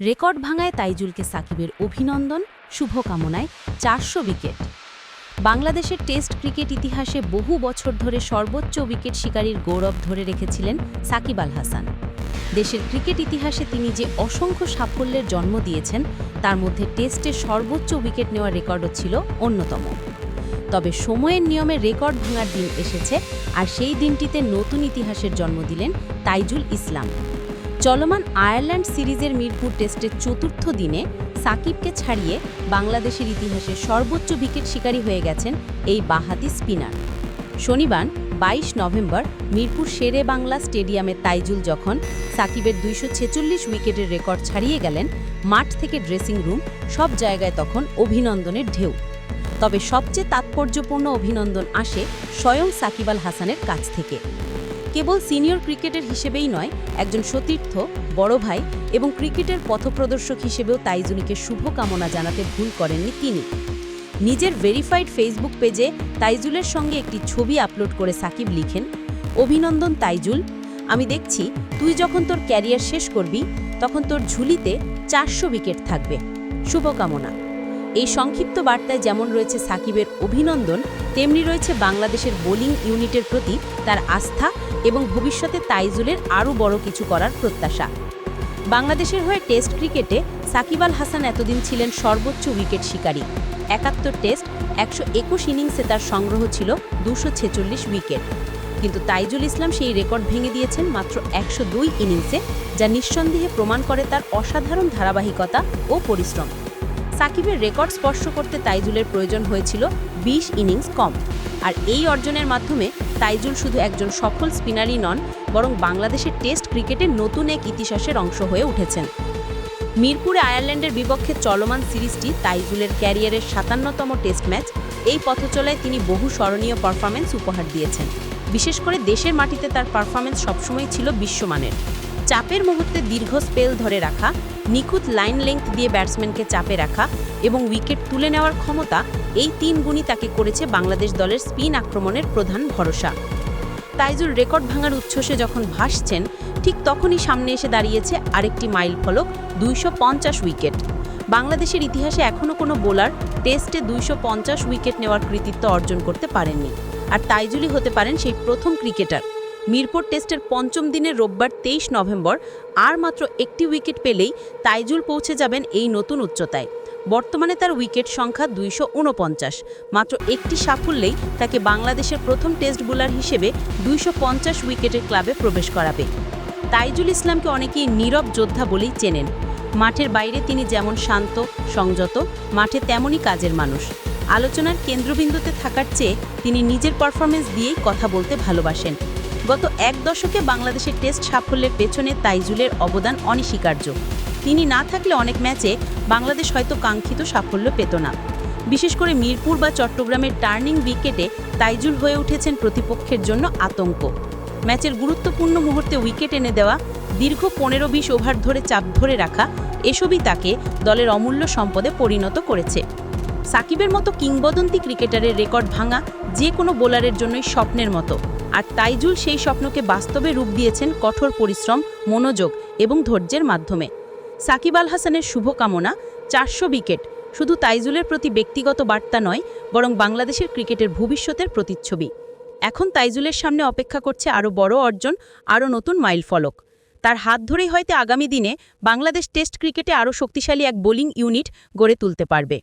Record ভাঙায় তাইজুলকে সাকিবের অভিনন্দন, শুভকামনায় চারশো উইকেট। বাংলাদেশের টেস্ট ক্রিকেট ইতিহাসে বহু বছর ধরে সর্বোচ্চ উইকেট শিকারীর গৌরব ধরে রেখেছিলেন সাকিব আল হাসান। দেশের ক্রিকেট ইতিহাসে তিনি যে অসংখ্য সাফল্যের জন্ম দিয়েছেন, তার মধ্যে টেস্টে সর্বোচ্চ উইকেট নেওয়ার রেকর্ডও ছিল অন্যতম। তবে সময়ের নিয়মে রেকর্ড ভাঙার দিন এসেছে, আর সেই দিনটিতে নতুন ইতিহাসের জন্ম দিলেন তাইজুল ইসলাম। চলমান আয়ারল্যান্ড সিরিজের মিরপুর টেস্টের চতুর্থ দিনে সাকিবকে ছাড়িয়ে বাংলাদেশের ইতিহাসে সর্বোচ্চ উইকেট শিকারী হয়ে গেছেন এই বাহাতি স্পিনার। শনিবার, বাইশ নভেম্বর, মিরপুর শেরে বাংলা স্টেডিয়ামে তাইজুল যখন সাকিবের দুইশো ছেচল্লিশ উইকেটের রেকর্ড ছাড়িয়ে গেলেন, মাঠ থেকে ড্রেসিং রুম, সব জায়গায় তখন অভিনন্দনের ঢেউ। তবে সবচেয়ে তাৎপর্যপূর্ণ অভিনন্দন আসে স্বয়ং সাকিব আল হাসানের কাছ থেকে। কেবল সিনিয়র ক্রিকেটার হিসেবেই নয়, একজন সতীর্থ, বড় ভাই এবং ক্রিকেটের পথপ্রদর্শক হিসেবেও তাইজুলিকে শুভকামনা জানাতে ভুল করেননি তিনি। নিজের ভেরিফাইড ফেসবুক পেজে তাইজুলের সঙ্গে একটি ছবি আপলোড করে সাকিব লিখেন, অভিনন্দন তাইজুল, আমি দেখছি তুই যখন তোর ক্যারিয়ার শেষ করবি, তখন তোর ঝুলিতে চারশো উইকেট থাকবে। শুভকামনা। এই সংক্ষিপ্ত বার্তায় যেমন রয়েছে সাকিবের অভিনন্দন, তেমনি রয়েছে বাংলাদেশের বোলিং ইউনিটের প্রতি তার আস্থা এবং ভবিষ্যতে তাইজুলের আরও বড় কিছু করার প্রত্যাশা। বাংলাদেশের হয়ে টেস্ট ক্রিকেটে সাকিব আল হাসান এতদিন ছিলেন সর্বোচ্চ উইকেট শিকারী। একাত্তর টেস্ট, একশো একুশ ইনিংসে তার সংগ্রহ ছিল দুশো ছেচল্লিশ উইকেট। কিন্তু তাইজুল ইসলাম সেই রেকর্ড ভেঙে দিয়েছেন মাত্র একশো দুই ইনিংসে, যা নিঃসন্দেহে প্রমাণ করে তার অসাধারণ ধারাবাহিকতা ও পরিশ্রম। সাকিবের রেকর্ড স্পর্শ করতে তাইজুলের প্রয়োজন হয়েছিল ২০ ইনিংস কম। আর এই অর্জনের মাধ্যমে তাইজুল শুধু একজন সফল স্পিনারই নন, বরং বাংলাদেশের টেস্ট ক্রিকেটের নতুন এক ইতিহাসের অংশ হয়ে উঠেছেন। মিরপুরে আয়ারল্যান্ডের বিপক্ষে চলমান সিরিজটি তাইজুলের ক্যারিয়ারের সাতান্নতম টেস্ট ম্যাচ। এই পথচলায় তিনি বহু স্মরণীয় পারফরমেন্স উপহার দিয়েছেন। বিশেষ করে দেশের মাটিতে তার পারফরমেন্স সবসময় ছিল বিশ্বমানের। চাপের মুহূর্তে দীর্ঘ স্পেল ধরে রাখা নিখুঁত লাইন লেংথ দিয়ে ব্যাটসম্যানকে চাপে রাখা এবং উইকেট তুলে নেওয়ার ক্ষমতা এই তিন গুণই তাকে করেছে বাংলাদেশ দলের স্পিন আক্রমণের প্রধান ভরসা। তাইজুল রেকর্ড ভাঙার উচ্ছ্বসে যখন ভাসছেন, ঠিক তখনই সামনে এসে দাঁড়িয়েছে আরেকটি মাইল ফলক, দুইশো পঞ্চাশ উইকেট বাংলাদেশের ইতিহাসে এখনও কোনো বোলার টেস্টে দুইশো পঞ্চাশ উইকেট নেওয়ার কৃতিত্ব অর্জন করতে পারেননি। আর তাইজুলই হতে পারেন সেই প্রথম ক্রিকেটার মিরপুর টেস্টের পঞ্চম দিনের রোববার তেইশ নভেম্বর আর মাত্র একটি উইকেট পেলেই তাইজুল পৌঁছে যাবেন এই নতুন উচ্চতায়। বর্তমানে তার উইকেট সংখ্যা দুইশো উনপঞ্চাশ মাত্র একটি সাফল্যেই তাকে বাংলাদেশের প্রথম টেস্ট বোলার হিসেবে দুইশো পঞ্চাশ উইকেটের ক্লাবে প্রবেশ করাবে। তাইজুল ইসলামকে অনেকেই নীরব যোদ্ধা বলেই চেনেন। মাঠের বাইরে তিনি যেমন শান্ত, সংযত, মাঠে তেমনই কাজের মানুষ। আলোচনার কেন্দ্রবিন্দুতে থাকার চেয়ে তিনি নিজের পারফরমেন্স দিয়েই কথা বলতে ভালোবাসেন। গত এক দশকে বাংলাদেশের টেস্ট সাফল্যের পেছনে তাইজুলের অবদান অনস্বীকার্য। তিনি না থাকলে অনেক ম্যাচে বাংলাদেশ হয়তো কাঙ্ক্ষিত সাফল্য পেত না। বিশেষ করে মিরপুর বা চট্টগ্রামের টার্নিং উইকেটে তাইজুল হয়ে উঠেছেন প্রতিপক্ষের জন্য আতঙ্ক। ম্যাচের গুরুত্বপূর্ণ মুহূর্তে উইকেট এনে দেওয়া, দীর্ঘ পনেরো বিশ ওভার ধরে চাপ ধরে রাখা, এসবই তাকে দলের অমূল্য সম্পদে পরিণত করেছে। সাকিবের মতো কিংবদন্তি ক্রিকেটারের রেকর্ড ভাঙা যে কোনো বোলারের জন্যই স্বপ্নের মতো। আর তাইজুল সেই স্বপ্নকে বাস্তবে রূপ দিয়েছেন কঠোর পরিশ্রম, মনোযোগ এবং ধৈর্যের মাধ্যমে। সাকিব আল হাসানের শুভকামনা, চারশো উইকেট। শুধু তাইজুলের প্রতি ব্যক্তিগত বার্তা নয়, বরং বাংলাদেশের ক্রিকেটের ভবিষ্যতের প্রতিচ্ছবি। এখন তাইজুলের সামনে অপেক্ষা করছে আরও বড় অর্জন, আরও নতুন মাইল ফলক। তার হাত ধরেই হয়তো আগামী দিনে বাংলাদেশ টেস্ট ক্রিকেটে আরও শক্তিশালী এক বোলিং ইউনিট গড়ে তুলতে পারবে।